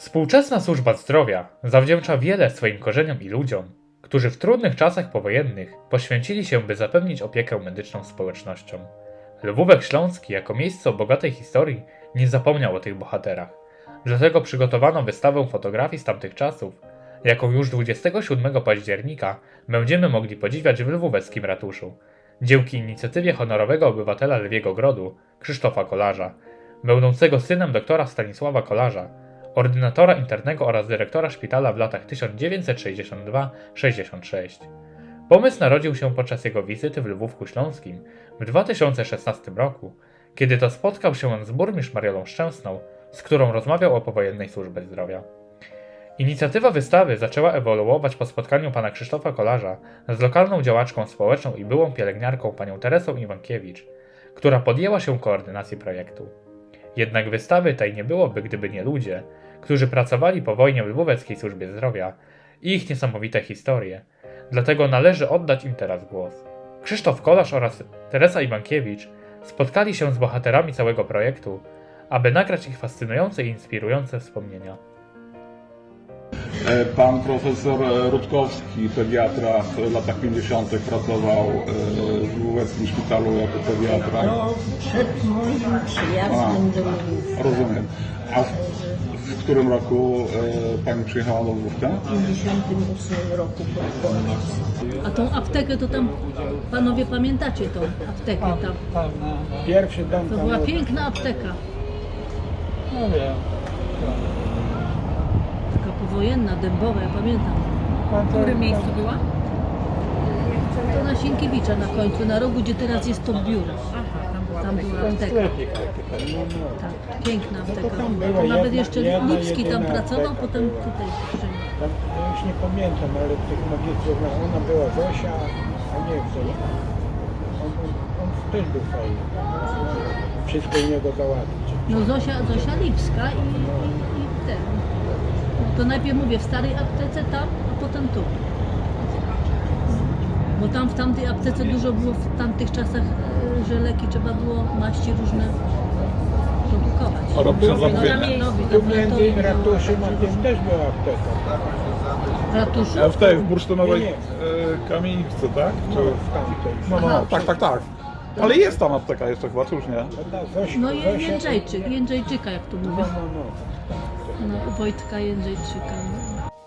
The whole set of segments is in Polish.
Współczesna służba zdrowia zawdzięcza wiele swoim korzeniom i ludziom, którzy w trudnych czasach powojennych poświęcili się, by zapewnić opiekę medyczną społecznościom. Lwówek Śląski, jako miejsce o bogatej historii, nie zapomniał o tych bohaterach. Dlatego przygotowano wystawę fotografii z tamtych czasów, jaką już 27 października będziemy mogli podziwiać w lwóweckim ratuszu. Dzięki inicjatywie honorowego obywatela Lwiego Grodu, Krzysztofa Kolarza, będącego synem doktora Stanisława Kolarza, ordynatora internego oraz dyrektora szpitala w latach 1962-66. Pomysł narodził się podczas jego wizyty w Lwówku Śląskim w 2016 roku, kiedy to spotkał się on z burmistrz Mariolą Szczęsną, z którą rozmawiał o powojennej służbie zdrowia. Inicjatywa wystawy zaczęła ewoluować po spotkaniu pana Krzysztofa Kolarza z lokalną działaczką społeczną i byłą pielęgniarką panią Teresą Iwankiewicz, która podjęła się koordynacji projektu. Jednak wystawy tej nie byłoby, gdyby nie ludzie, którzy pracowali po wojnie w Lwóweckiej Służbie Zdrowia i ich niesamowite historie. Dlatego należy oddać im teraz głos. Krzysztof Kolarz oraz Teresa Iwankiewicz spotkali się z bohaterami całego projektu, aby nagrać ich fascynujące i inspirujące wspomnienia. E, Pan profesor e, Rutkowski, pediatra w latach 50. pracował e, w Lwóweckim Szpitalu jako pediatra. No, przed moim przyjazdem do Rozumiem. A w, w którym roku e, Pani przyjechała do Lwówka? w 58 roku koniec. A tą aptekę to tam, panowie pamiętacie tą aptekę tam? Pierwszy dom To tam była był- piękna apteka, No wiem. Taka powojenna, dębowa, ja pamiętam. Tam W którym miejscu była? To na Sienkiewicza na końcu, na rogu, gdzie teraz jest to biuro. Aha, tam była Tam apteka. była Ten apteka. sklepik taki tam, no, no. Tak, piękna apteka. tam była. była To nawet jedna- jeszcze jedna Lipski tam jedyna pracował, apteka potem tutaj przyszedł. Tam, ja już nie pamiętam, ale tych magistrów, no, ona była Zosia, a nie kto. On, on, on też był fajny. Wszystko u niego załatwić. No Zosia, Zosia Lipska i, i, i ten. To najpierw mówię w starej aptece tam, a potem tu. Bo tam w tamtej aptece dużo było w tamtych czasach, e, że leki trzeba było maści różne produkować. A rok przed No, zamówieniem. no, no, Tu między ratuszem a tym też była apteka. W ratuszu? w tej, w bursztynowej Nie, nie. kamieniczce, tak? No, w tamtej. No, no, tak, tak, tak. Ale jest tam apteka jeszcze chyba, czy już nie? No i Zosia- Jędrzejczyk, Jędrzejczyka jak tu No, mówią. no, no. No, Wojtka Jędrzejczyka.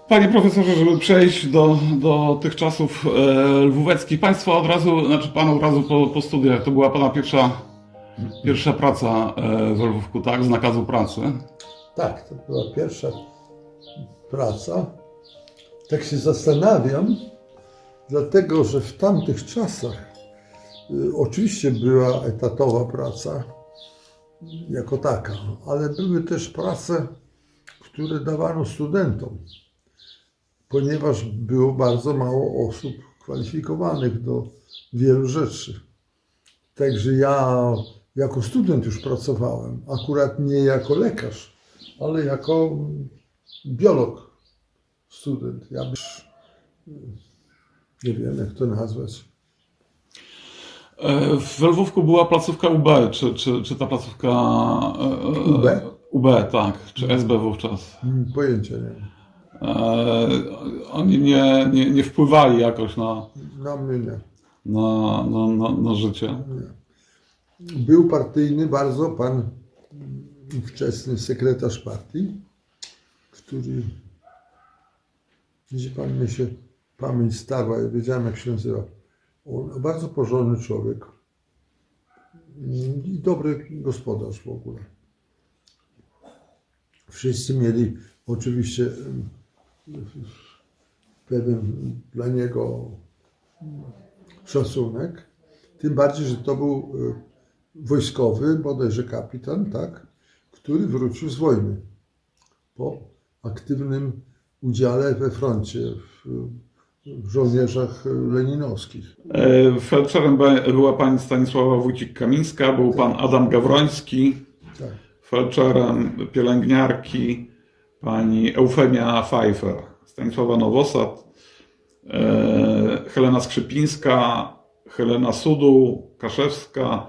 Panie profesorze, żeby przejść do, do tych czasów e, lwóweckich, Państwo od razu, znaczy Pan od razu po, po studiach, to była Pana pierwsza, pierwsza praca e, w Lwówku, tak? Z nakazu pracy. Tak, to była pierwsza praca. Tak się zastanawiam, dlatego że w tamtych czasach y, oczywiście była etatowa praca jako taka, ale były też prace, które dawano studentom, ponieważ było bardzo mało osób kwalifikowanych do wielu rzeczy. Także ja jako student już pracowałem, akurat nie jako lekarz, ale jako biolog, student. Ja już nie wiem, jak to nazwać. E, w Lwówku była placówka UB, czy, czy, czy ta placówka... E, e, UB? UB, tak, czy SB wówczas. Pojęcia nie mam. E, oni nie, nie, nie wpływali jakoś na, Na mnie nie. na, na, na, na życie. Był partyjny bardzo pan mm, wczesny sekretarz partii, który, jeśli pan mi się pamięć starła, ja wiedziałem jak się nazywa. On, bardzo porządny człowiek i dobry gospodarz w ogóle. Wszyscy mieli oczywiście pewien dla niego szacunek. Tym bardziej, że to był e, wojskowy, bodajże kapitan, tak, który wrócił z wojny po aktywnym udziale we froncie w, w żołnierzach leninowskich. E, Felczerem była pani Stanisława Wójcik-Kamińska, był pan Adam Gawroński, Felczerem pielęgniarki pani Eufemia Pfeiffer, Stanisława Nowosad, e, Helena Skrzypińska, Helena Sudu, Kaszewska,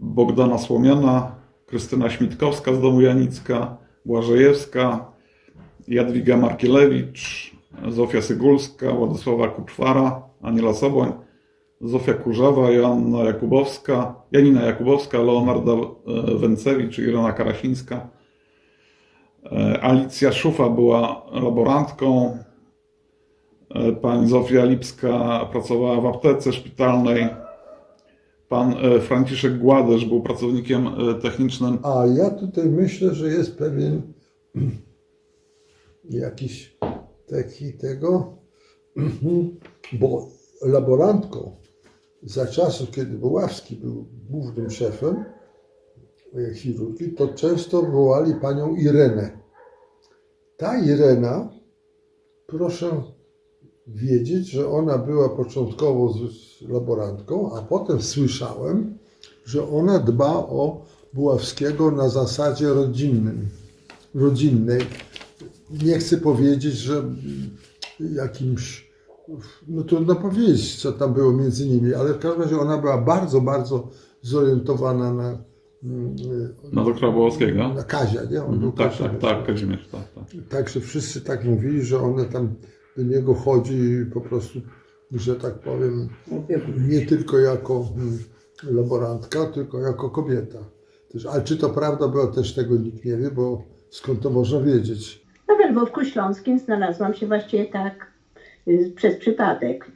Bogdana Słomiana, Krystyna Śmitkowska z domu Janicka, Błażejewska, Jadwiga Markielewicz, Zofia Sygulska, Władysława Kuczwara, Aniela Soboń, Zofia Kurzawa, Joanna Jakubowska, Janina Jakubowska, Leonarda e, Wencewicz, Irena Karasińska. E, Alicja Szufa była laborantką. E, Pani Zofia Lipska pracowała w aptece szpitalnej. Pan Franciszek Gładesz był pracownikiem technicznym. A ja tutaj myślę, że jest pewien jakiś taki tego, bo laborantką za czasów, kiedy Woławski był głównym szefem e, chirurgii, to często wołali panią Irenę. Ta Irena, proszę wiedzieć, że ona była początkowo z laborantką, a potem słyszałem, że ona dba o Buławskiego na zasadzie rodzinnym, rodzinnej. Nie chcę powiedzieć, że jakimś, no trudno powiedzieć, co tam było między nimi, ale w każdym razie ona była bardzo, bardzo zorientowana na, mm, Na doktora Wołowskiego? na Kazia, nie? On był Tak, tak, Kazimierz. tak, Kazimierz, tak, tak. Także wszyscy tak mówili, że ona tam do niego chodzi po prostu, że tak powiem, nie tylko jako mm, laborantka, tylko jako kobieta. Też, ale czy to prawda było, też tego nikt nie wie, bo skąd to można wiedzieć? No we Lwówku Śląskim znalazłam się właściwie tak przez przypadek.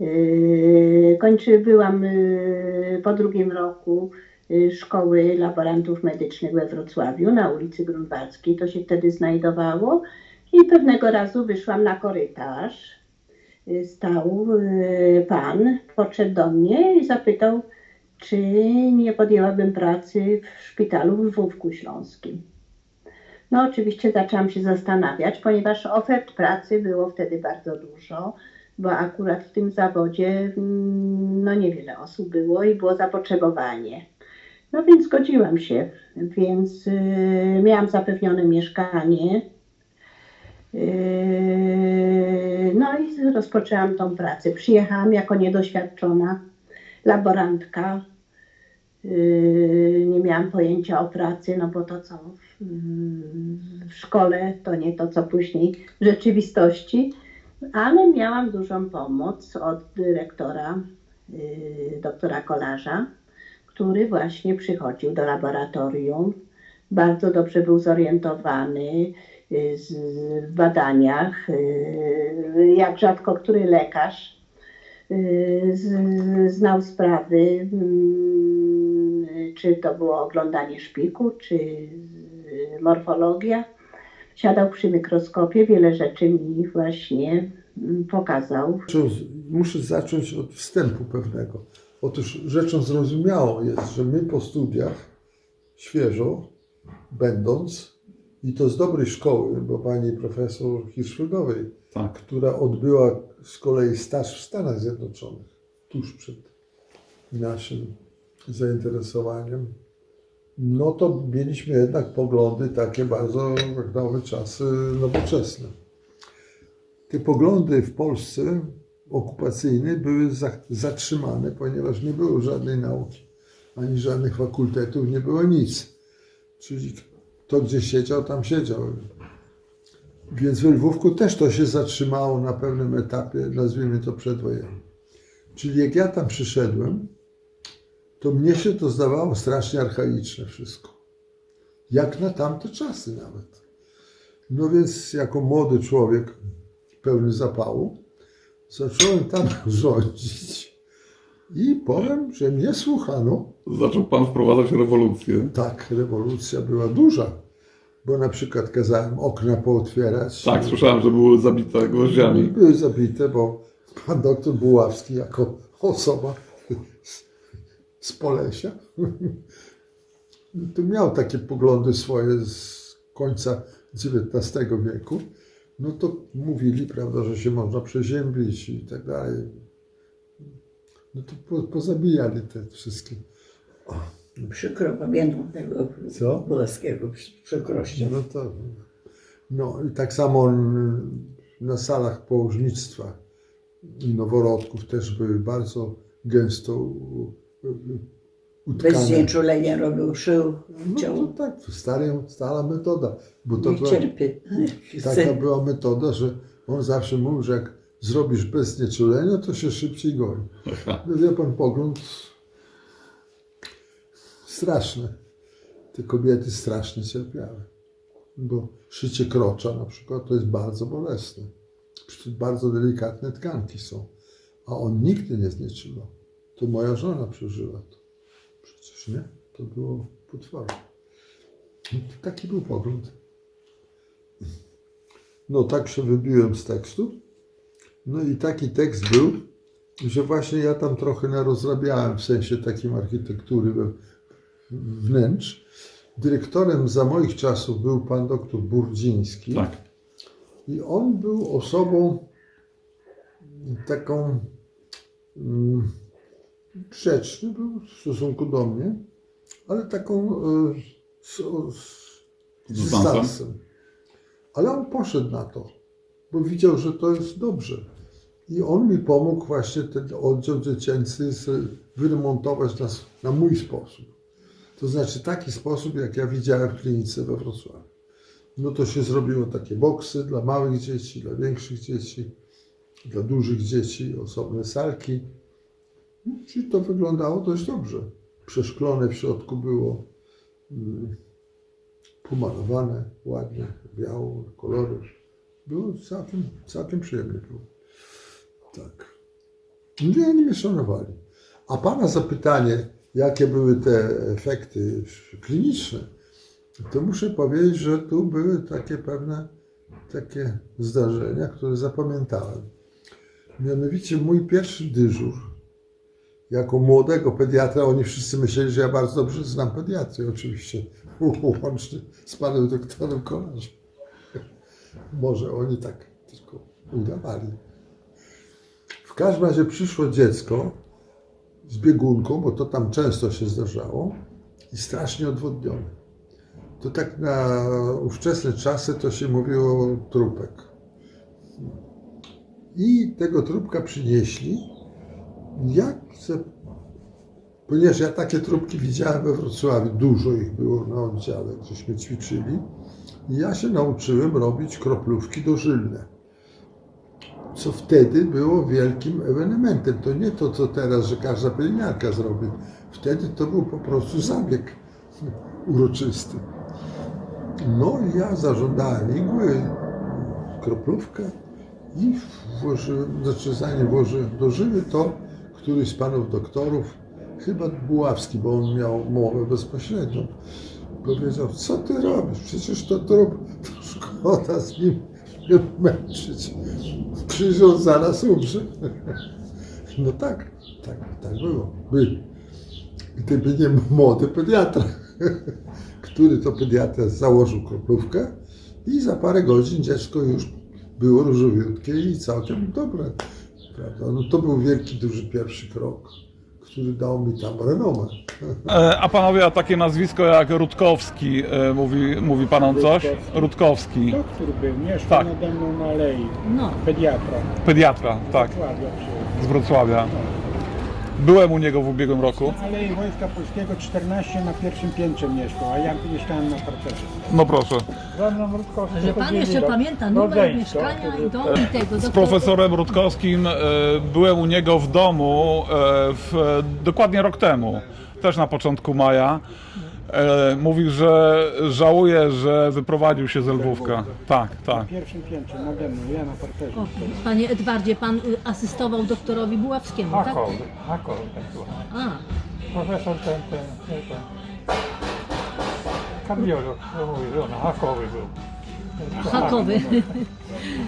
Y, Kończy, byłam y, po drugim roku y, szkoły laborantów medycznych we Wrocławiu na ulicy Grunwaldzkiej. To się wtedy znajdowało. I pewnego razu wyszłam na korytarz. Y, Stał y, pan, podszedł do mnie i zapytał, czy nie podjęłabym pracy w szpitalu w Lwówku Śląskim. No oczywiście zaczęłam się zastanawiać, ponieważ ofert pracy było wtedy bardzo dużo, bo akurat w tym zawodzie mm, no niewiele osób było i było zapotrzebowanie. No więc zgodziłam się, więc y, miałam zapewnione mieszkanie. Yy, no i rozpoczęłam tą pracę. Przyjechałam jako niedoświadczona laborantka. Nie miałam pojęcia o pracy, no bo to co w, szkole, to nie to co później w rzeczywistości, ale miałam dużą pomoc od dyrektora, yy, doktora Kolarza, który właśnie przychodził do laboratorium. Bardzo dobrze był zorientowany z, w badaniach, yy, jak rzadko który lekarz znał sprawy, mm, czy to było oglądanie szpiku, czy morfologia. Siadał przy mikroskopie, wiele rzeczy mi właśnie mm, pokazał. Muszę zacząć od wstępu pewnego. Otóż rzeczą zrozumiałą jest, że my po studiach, świeżo będąc, i to z dobrej szkoły, bo pani profesor Hirschfeldowej, tak. która odbyła z kolei staż w Stanach Zjednoczonych, tuż przed naszym zainteresowaniem, no to mieliśmy jednak poglądy takie bardzo, jak na czasy, nowoczesne. Te poglądy w Polsce okupacyjnej były za, zatrzymane, ponieważ nie było żadnej nauki, ani żadnych fakultetów, nie było nic. Czyli to, gdzie siedział, tam siedział. Więc we Lwówku też to się zatrzymało na pewnym etapie, nazwijmy to przedwojennym. Czyli jak ja tam przyszedłem, to mnie się to zdawało strasznie archaiczne wszystko. Jak na tamte czasy nawet. No więc jako młody człowiek, pełny zapału, zacząłem tam rządzić i powiem, że mnie słuchano. Zaczął pan wprowadzać rewolucję. Tak, rewolucja była duża, bo na przykład kazałem okna pootwierać. Tak, słyszałem, że były zabite gwoździami. Były zabite, bo pan doktor Buławski jako osoba z Polesia to miał takie poglądy swoje z końca XIX wieku. No to mówili, prawda, że się można przeziębić i tak dalej. No to po, pozabijali te wszystkie. Przykro pamiętam tego Co? Przykrością. No to. No i tak samo na salach położnictwa i noworodków też były bardzo gęsto utkane. Bez znieczulenia robił, szył, No ciął. to tak, stary, stara metoda, bo to Nie była, cierpię. taka była metoda, że on zawsze mówił, że jak zrobisz bez znieczulenia, to się szybciej goi. No wie pan, pogląd straszny. Te kobiety strasznie cierpiały. Bo szycie krocza na przykład to jest bardzo bolesne. Przecież bardzo delikatne tkanki są. A on nigdy nie znieczulał. To moja żona przeżyła to. Przecież nie? To było potworne. No, Taki był pogląd. No tak się wybiłem z tekstu. No i taki tekst był, że właśnie ja tam trochę narozrabiałem w sensie takim architektury wnętrz. Dyrektorem za moich czasów był pan doktor Burdziński. Tak. I on był osobą taką mm, grzeczny był w stosunku do mnie, ale taką e, z, z, z Dystansem? Ale on poszedł na to, bo widział, że to jest dobrze. I on mi pomógł właśnie ten oddział dziecięcy wyremontować na, na mój sposób. To znaczy taki sposób, jak ja widziałem w klinice we Wrocławiu. No to się zrobiło takie boksy dla małych dzieci, dla większych dzieci, dla dużych dzieci, osobne salki. Czyli to wyglądało dość dobrze. Przeszklone w środku było mm, pomalowane ładnie, biało, kolory. Było całkiem, całkiem przyjemnie było. Tak. Nie, oni mnie szanowali. A Pana zapytanie, jakie były te efekty kliniczne, to muszę powiedzieć, że tu były takie pewne takie zdarzenia, które zapamiętałem. Mianowicie mój pierwszy dyżur jako młodego pediatra, oni wszyscy myśleli, że ja bardzo dobrze znam pediatrię, oczywiście, łącznie z panem doktorem Kolarzem. Może oni tak tylko udawali. W każdym razie przyszło dziecko z biegunką, bo to tam często się zdarzało, i strasznie odwodnione. To tak na ówczesne czasy to się mówiło trupek. I tego trupka przynieśli. Ja, se- ponieważ ja takie trupki widziałem we Wrocławiu, dużo ich było na oddziale, żeśmy ćwiczyli, ja się nauczyłem robić kroplówki dożylne. Co wtedy było wielkim ewenementem. To nie to, co teraz, że każda pielęgniarka zrobi. Wtedy to był po prostu zabieg uroczysty. No i ja zażądałem igły, kroplówkę i włożyłem, znaczy zanim włożyłem do żyły, to któryś z panów doktorów, chyba Buławski, bo on miał mowę bezpośrednią, powiedział, co ty robisz? Przecież to trup, to szkoda z nim się męczyć. Przecież on zaraz umrze. No tak, tak, tak było. Był. Gdyby nie młody pediatra, który to pediatra założył kroplówkę i za parę godzin dziecko już było różowiutkie i całkiem dobre. Prawda? No to był wielki, duży pierwszy krok, który dał mi tam renomę. E, A panowie, a takie nazwisko jak Rutkowski, e, mówi, mówi panom coś? Rutkowski. Rutkowski, Doktor był, mieszkał Tak. nade mną na alei. No, Pediatra. pediatra, tak, Wrocławia przyjechał. z Wrocławia. Byłem u niego w ubiegłym roku. Na Alei Wojska Polskiego 14 na pierwszym piętrze mieszkał, a ja mieszkałem na parterze. No proszę. Że pan jeszcze do- pamięta numer mieszkania i dom i tego. Z profesorem Rutkowskim e, byłem u niego w domu e, w, e, dokładnie rok temu, też na początku maja. E, Mówił, że żałuje, że wyprowadził się z Lwówka. Tak, Na tak. pierwszym piętrze nade mną, ja na parterze. O, panie Edwardzie, pan y, asystował doktorowi Buławskiemu, tak? Hakowy, Hakowy tak było. A, Profesor ten, ten, nie ten. Kardiolog, to mówi, że on hakowy był. Hakowy.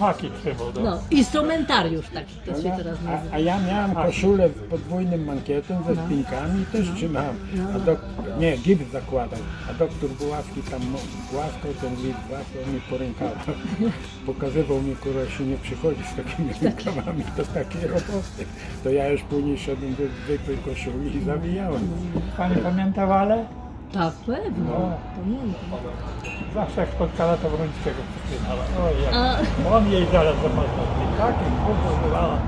Haki trzymał do... No, instrumentariusz, tak to się teraz A, nazywa. a ja miałem koszulę z podwójnym mankietem ze spinkami i też trzymałem. A dok- nie, gips zakładał. A doktor Buławski tam mo- głaskał ten gips, głaskał mnie po rękawach. Pokazywał mi, kurwa, się nie przychodzi z takimi rękawami do takiej roboty. To ja już później szedłem do zwykłej koszuli i zawijałem. Pani pamięta Walę? Tak, pewno. Pamiętam. Zawsze jak spotkała to Wrońskiego przypinała. Oj, jak... A On jej zaraz zapadł. Takim kurwa bywała.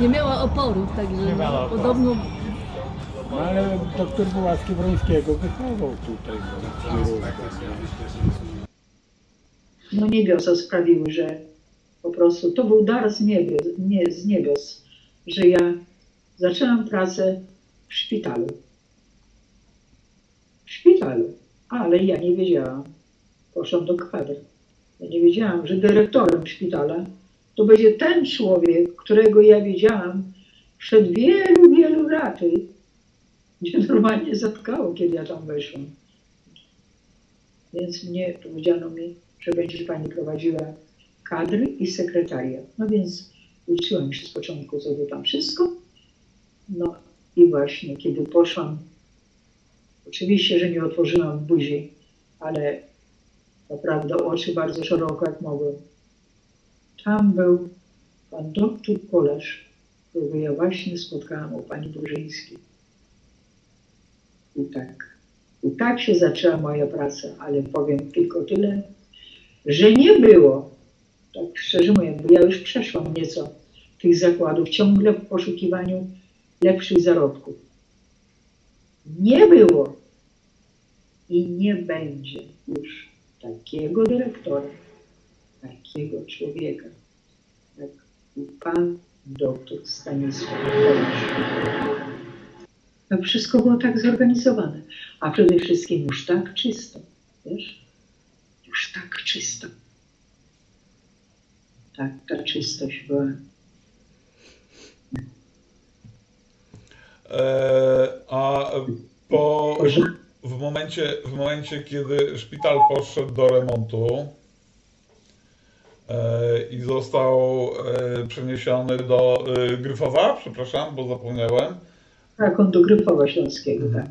nie miała oporów, także Nie miała oporów. podobno No ale doktor Woławski Wrońskiego wychował tutaj no, no niebiosa sprawiły, że po prostu to był dar z niebios, nie, z niebios, że ja zaczęłam pracę w szpitalu. W szpitalu, ale ja nie wiedziałam. Poszłam do kwadry. Ja nie wiedziałam, że dyrektorem szpitala to będzie ten człowiek, którego ja widziałam przed wielu, wielu laty, gdzie normalnie zatkało, kiedy ja tam weszłam. Więc mnie powiedziano mi, że będzie pani prowadziła kadry i sekretariat. No więc uczyłam się z początku, co to tam wszystko. No i właśnie, kiedy poszłam, oczywiście, że nie otworzyłam buzi, ale naprawdę oczy bardzo szeroko jak mogłem. Tam był pan doktor Kolarz, którego ja właśnie spotkałam u pani Burzyńskiej. I tak, i tak się zaczęła moja praca, ale powiem tylko tyle, że nie było, tak szczerze mówiąc, bo ja już przeszłam nieco tych zakładów, ciągle w poszukiwaniu lepszych zarobków. Nie było i nie będzie już takiego dyrektora, takiego człowieka, jak pan doktor Stanisław Kolarz. To wszystko było tak zorganizowane, a przede wszystkim już tak czysto, wiesz? Już tak czysto. Tak, ta czystość była. E, a po, w, momencie, w momencie, kiedy szpital poszedł do remontu e, i został e, przeniesiony do e, Gryfowa, przepraszam, bo zapomniałem, Tak, on do Gryfowa Śląskiego, tak.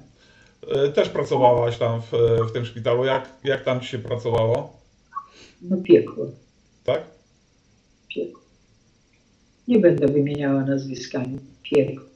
też pracowałaś tam w, w tym szpitalu. Jak, jak tam ci się pracowało? No piekło, Tak? piekło. Nie będę wymieniała nazwiskami. Piekło.